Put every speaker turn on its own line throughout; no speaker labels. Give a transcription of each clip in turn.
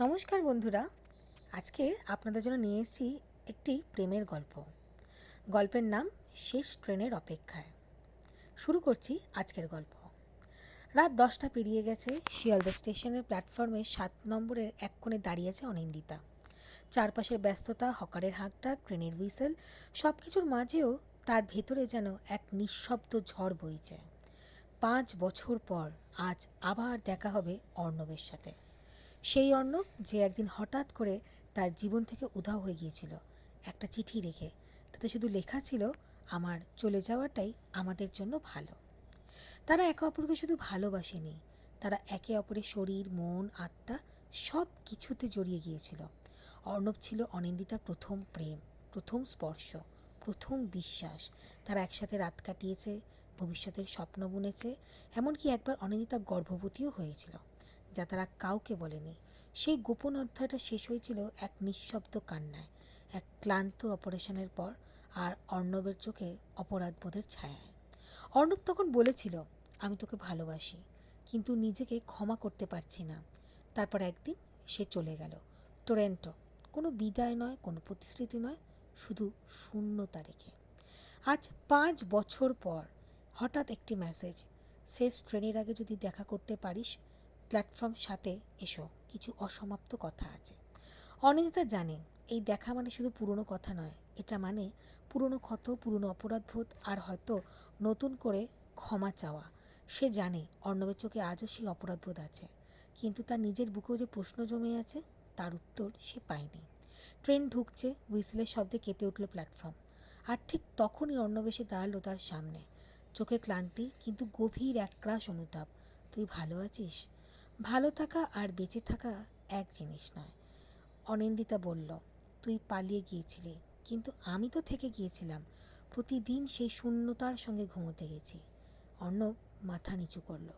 নমস্কার বন্ধুরা। আজকে আপনাদের জন্য নিয়ে এসেছি একটি প্রেমের গল্প। গল্পের নাম শেষ ট্রেনের অপেক্ষায়। শুরু করছি আজকের গল্প। রাত দশটা পেরিয়ে গেছে, শিয়ালদা স্টেশনের প্ল্যাটফর্মে সাত নম্বরের এক কোণে দাঁড়িয়ে আছে অনিন্দিতা। চারপাশের ব্যস্ততা, হকারের হাঁকটা ট্রেনের হুইসেল সব কিছুর মাঝেও তার ভেতরে যেন এক নিঃশব্দ ঝড় বইছে। পাঁচ বছর পর আজ আবার দেখা হবে অর্ণবের সাথে। সেই অর্ণব যে একদিন হঠাৎ করে তার জীবন থেকে উধাও হয়ে গিয়েছিল, একটা চিঠি রেখে। তাতে শুধু লেখা ছিল, আমার চলে যাওয়াটাই আমাদের জন্য ভালো। তারা একে অপরকে শুধু ভালোবাসেনি, তারা একে অপরের শরীর, মন, আত্মা সব কিছুতে জড়িয়ে গিয়েছিল। অর্ণব ছিল অনিন্দিতার প্রথম প্রেম, প্রথম স্পর্শ, প্রথম বিশ্বাস। তারা একসাথে রাত কাটিয়েছে, ভবিষ্যতের স্বপ্ন বুনেছে, এমনকি একবার অনিন্দিতা গর্ভবতীও হয়েছিল। যা তারা কাউকে বলেনি। সেই গোপন অধ্যায়টা শেষ হয়েছিল এক নিঃশব্দ কান্নায়, এক ক্লান্ত অপারেশনের পর আর অর্ণবের চোখে অপরাধবোধের ছায়ায় অর্ণব তখন বলেছিল, আমি তোকে ভালোবাসি, কিন্তু নিজেকে ক্ষমা করতে পারছি না। তারপর একদিন সে চলে গেল। টরেন্টো, কোনো বিদায় নয়, কোনো প্রতিশ্রুতি নয়, শুধু শূন্যতা রেখে। আজ পাঁচ বছর পর হঠাৎ একটি মেসেজ শেষ ট্রেনের আগে যদি দেখা করতে পারিস প্ল্যাটফর্ম সাথে এসো, কিছু অসমাপ্ত কথা আছে। অনিন্দিতা জানে, এই দেখা মানে শুধু পুরনো কথা নয়, এটা মানে পুরনো ক্ষত, পুরনো অপরাধবোধ, আর হয়তো নতুন করে ক্ষমা চাওয়া। সে জানে, অর্ণবের চোখে আজও সেই অপরাধবোধ আছে। কিন্তু তার নিজের বুকেও যে প্রশ্ন জমে আছে, তার উত্তর সে পায়নি। ট্রেন ঢুকছে, হুইসেলের শব্দে কেঁপে উঠল প্ল্যাটফর্ম। আর ঠিক তখনই অর্ণব এসে দাঁড়াল তার সামনে। চোখে ক্লান্তি, কিন্তু গভীর একরাশ অনুতাপ। তুই ভালো আছিস? ভালো থাকা আর বেঁচে থাকা এক জিনিস নয়। অনিন্দিতা বলল, তুই পালিয়ে গিয়েছিলি, কিন্তু আমি তো থেকে গিয়েছিলাম। প্রতিদিন সেই শূন্যতার সঙ্গে ঘুমোতে গেছি। অর্ণব মাথা নিচু করল,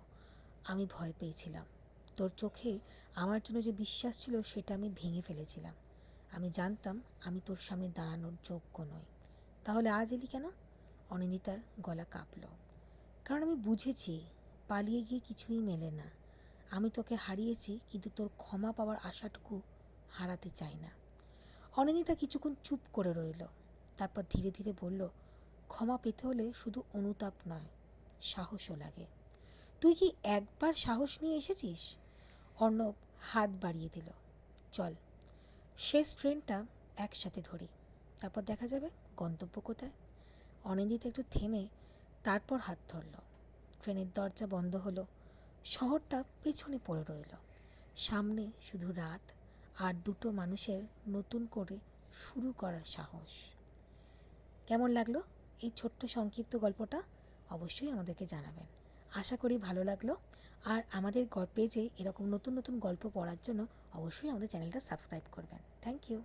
আমি ভয় পেয়েছিলাম। তোর চোখে আমার জন্য যে বিশ্বাস ছিল, সেটা আমি ভেঙে ফেলেছিলাম। আমি জানতাম আমি তোর সামনে দাঁড়ানোর যোগ্য নই। তাহলে আজ এলি কেন? অনিন্দিতার গলা কাঁপল, কারণ আমি বুঝেছি, পালিয়ে গিয়ে কিছুই মেলে না। আমি তোকে হারিয়েছি, কিন্তু তোর ক্ষমা পাওয়ার আশাটুকু হারাতে চাই না। অনিন্দিতা কিছুক্ষণ চুপ করে রইল। তারপর ধীরে ধীরে বলল, ক্ষমা পেতে হলে শুধু অনুতাপ নয়, সাহসও লাগে। তুই কি একবার সাহস নিয়ে এসেছিস? অর্ণব হাত বাড়িয়ে দিল। চল, শেষ ট্রেনটা একসাথে ধরি। তারপর দেখা যাবে গন্তব্য কোথায়? অনিন্দিতা একটু থেমে তারপর হাত ধরল। ট্রেনের দরজা বন্ধ হলো। শহরটা পেছনে পড়ে রইল। সামনে শুধু রাত আর দুটো মানুষের নতুন করে শুরু করার সাহস। কেমন লাগল এই ছোট্ট সংক্ষিপ্ত গল্পটা? অবশ্যই আমাদেরকে জানাবেন। আশা করি ভালো লাগল। আর আমাদের পেজে এরকম নতুন নতুন গল্প পড়ার জন্য অবশ্যই আমাদের চ্যানেলটা সাবস্ক্রাইব করবেন। Thank you